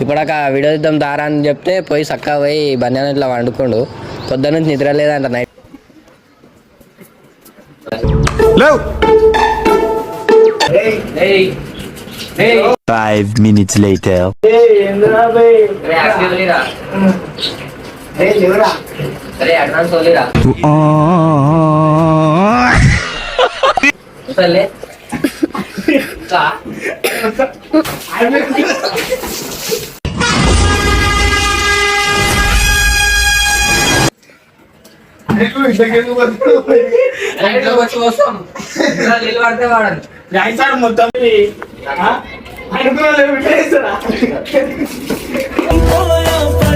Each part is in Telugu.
ఇప్పుడాక వీడియో ఇద్దాం దారా అని చెప్తే పోయి చక్కగా పోయి బండి ఇట్లా వండుకోండు. పొద్దున్న నుంచి నిద్ర లేదంట నైట్. లేవు. Five minutes later. సర్లే నీళ్ళు పడితే వాడండి. మొత్తం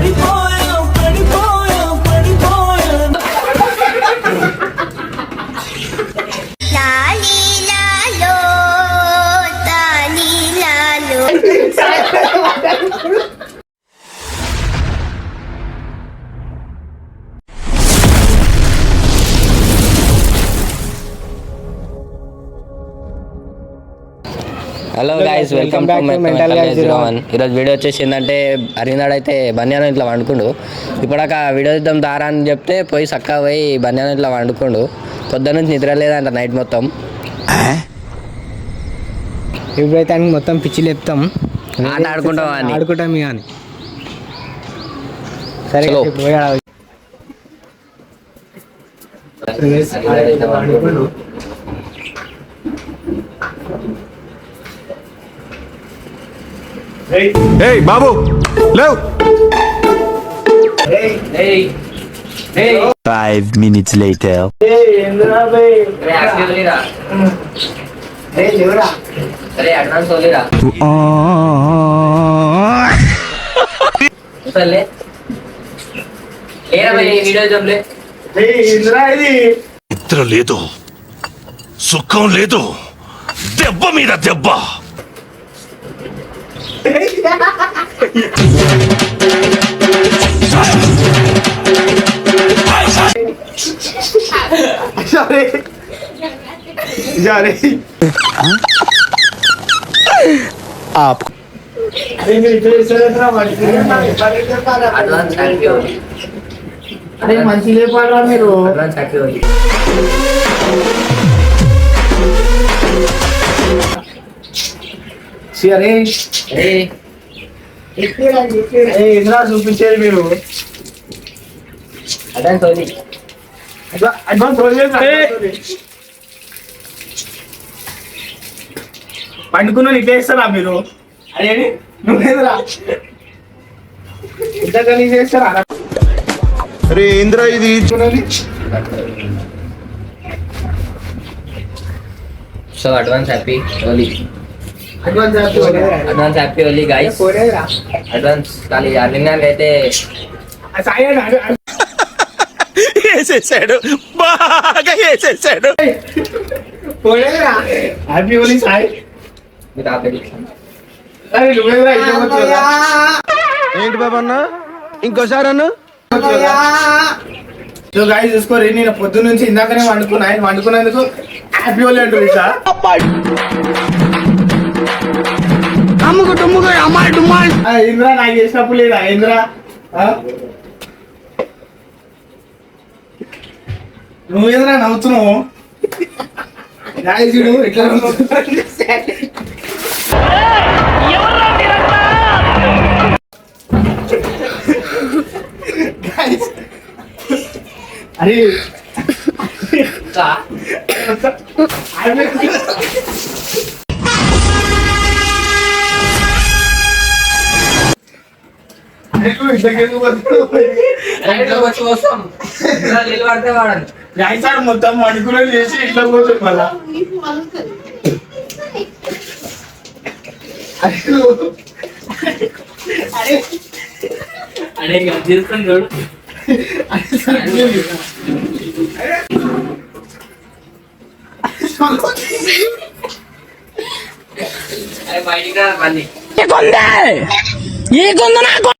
అనుకున్నా hello guys welcome to mental zero one ఈరోజు వీడియో వచ్చేసి ఏంటంటే అరినాడు అయితే బన్యానం ఇట్లా వండుకుండు. ఇప్పుడాక వీడియో ఇద్దాం దారా అని చెప్తే పోయి చక్కగా పోయి బన్యానం ఇట్లా వండుకుండు. పొద్దున్న నుంచి నిద్ర లేదంట నైట్ మొత్తం. ఇప్పుడైతే ఆయనకి మొత్తం పిచ్చి లేపుతాం. ఆట ఆడుకుంటాం అని. ఆడుకుంటాం ఇక అని. సరే. ఇప్పుడు పోయి ఆడ- ఏయ్ బాబు లేవు Five minutes later. సరే అడ్వాన్స్ ఓలిరా సర్లే ఏరా భయ్ వీడియో జంలే ఇందిరా ఇది. నిద్ర లేదు. సుఖం లేదు. దెబ్బ మీద దెబ్బ. సరే సరే అడ్వాన్స్ హ్యాపీ ఓలి అరే మంచి లేపారా మీరు ఏ. ఇందిరా చూపించేది మీరు. అడ్వాన్స్ ఓలి అడ్వాన్స్ పండుకున్న ఇట్లేస్తారా మీరు? అదే నువ్వేదిరా? ఇంతగా చేస్తారా? రే ఇంద్ర ఇది? So advance happy Holi advance advance happy Holi guys advance ఖాళీ అర్లింగానికి అయితే సాయి వేసేసాడు బాగా వేసేసాడు హ్యాపీ ఓలీ సాయి? ఏంటి బాబు అన్న? ఇంకోసారి అన్న? సో గాయ చూసుకోరు నేను పొద్దున్న నుంచి ఇందాకనే వండుకున్నా. ఆయన వండుకున్నందుకు హ్యాపీ ఓలీ అంటారు ఇట్లా. ఆ, ఇంద్రా నాకు చేసినప్పుడు లేదా? ఇంద్రా? ఆ? నువ్వేంద్రా నవ్వుతున్నావు. గాయ చూడు ఎట్లా. అరే. రాయిసాడు మొత్తం అనుకున్నది చేసి ఇట్లా పోతుంది మళ్ళా. అరే తీసుకొని చూడు. అరే బయటికి రా మళ్ళీ వెళ్ళాడు వెళ్ళండి అవు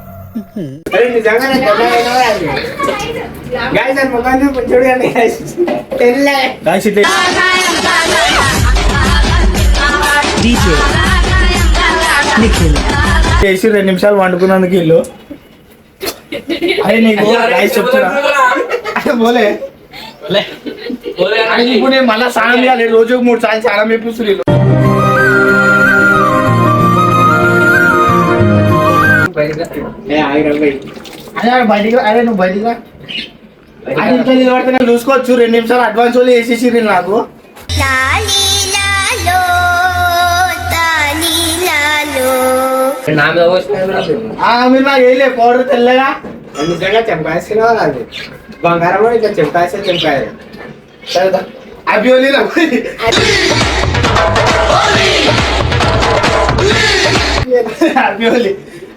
చేసి రెండు నిమిషాలు వండుకున్నందుకు ఇల్లు. అరే నీకు గాయస్ చెప్తున్నా అరే ఇప్పుడు మళ్ళా స్నానం చేయాలి రోజు మూడు సార్లు స్నానం చేపిస్తుంది వీళ్ళు. ఏ, ఆగిరా పోయి. అరే ఆడ బయటికి రా. అరే నువ్వు బయటికి రా ఆయన ఇంట్లో నిలబడితే నేను చూసుకోవచ్చు రెండు నిమిషాలు అడ్వాన్స్ వాళ్ళు వేసేసి నాకు లాలి లాలో తాలి లాలో నా మీద పోసిన ఆ, మీరు నాకు వేయలే పౌడర్ తెల్లగా నిజంగా చెంపాసిన అది బంగారం కూడా ఇట్లా చెంపాసే చెంపాయి సరేదా అభియోలి రా అభియోలి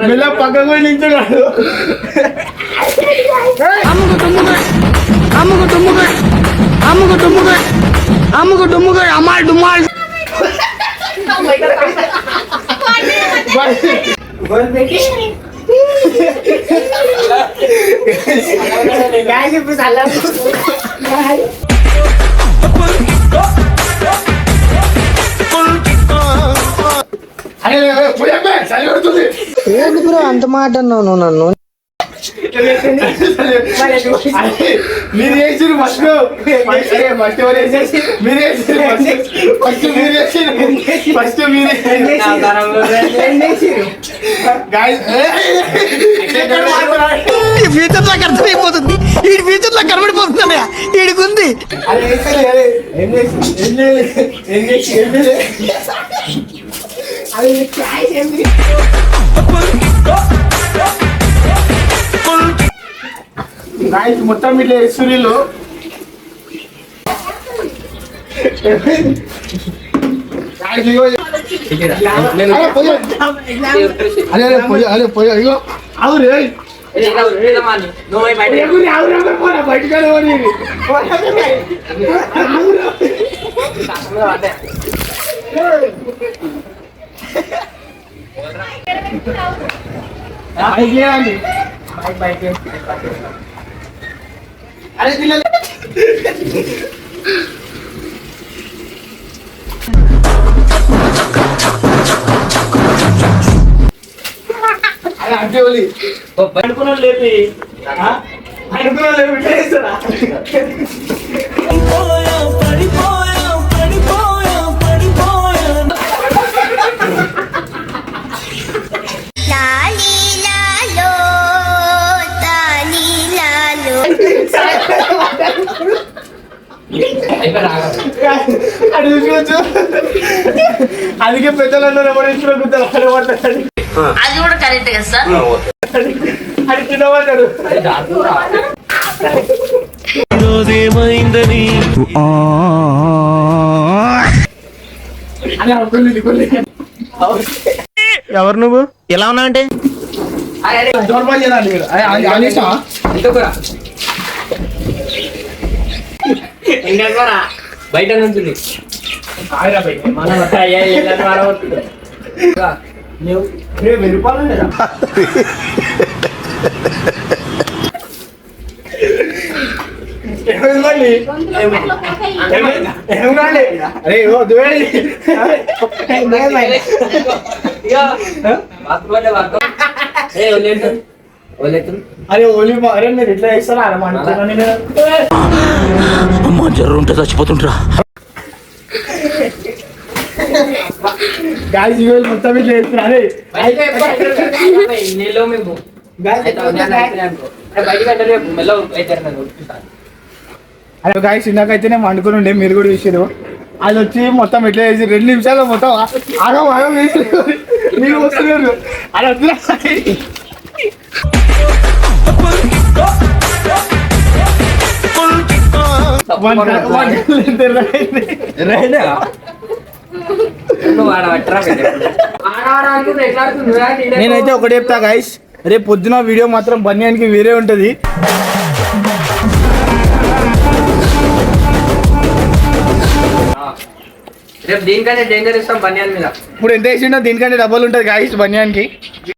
మెల్ల పక్కకు పోయి నించున్నాడు అమ్ముకు తుమ్ముకు అమ్ముకు తుమ్ముకు అమ్ముకు తుమ్ముకు అమ్ముకు తుమ్ముకు అమ్మాయి డుమ్మాయి అరే పోయమ్మే చలి ఏంటి బ్రో అంత మాట అన్నావు నువ్వు నన్ను? మీరు చేసిరు ఫస్ట్ ఫస్ట్ ఎవరు వేసేసి మీరు ఫస్ట్ మీరు వేసిరు ఫస్ట్ మీరు ఫ్యూచర్ నాకు అర్థమైపోతుంది. ఈ ఫ్యూచర్ నాకు కనబడిపోతుందన్నయ్య ఈడికుంది అరే వేసారు, మొత్తం ఇట్లా సూర్యులు అరే అరే పోయి అరే పోయి అయ్యో అవును రే. ఆవురా పోరా బయటకు వెళ్ళవని అరే పిల్లలు ఓలి అనుకున్న లేపి. అనుకున్న లేపి. అందుకే పెద్దలందరూ అడబడతాడు అది కూడా కరెక్ట్ కదా సార్? అది తినబడ్డాడు కొన్ని. ఎవరు నువ్వు? ఎలా మీరు అనేసా బయట నుంచి అరే ఓ దువేడి అరే ఓలి అరే మీరు ఇట్లా చేస్తారా? అరే మా అనుకున్నా నేను. ఉంటే గాయస్ ఇవాళ మొత్తం ఇట్లా చేస్తున్నా. అరే అరే గాయస్ ఇందాకైతే నేను వండుకుని ఉండే మీరు కూడా చూసారు అది వచ్చి మొత్తం ఎట్లా చేసి రెండు నిమిషాలు మొత్తం ఆగం ఆగం వేసి మీరు వస్తున్నారు అలా వద్దురా. రైట్. నేనైతే ఒకటి చెప్తా గైస్ రేపు పొద్దున వీడియో మాత్రం బన్యానికి వేరే ఉంటది. రేపు దీనికంటే డేంజర్ ఇస్తాం బన్యాన్ మీద. ఇప్పుడు ఎంత వేసిండో దీనికంటే డబ్బులు ఉంటది గాయస్ బన్యానికి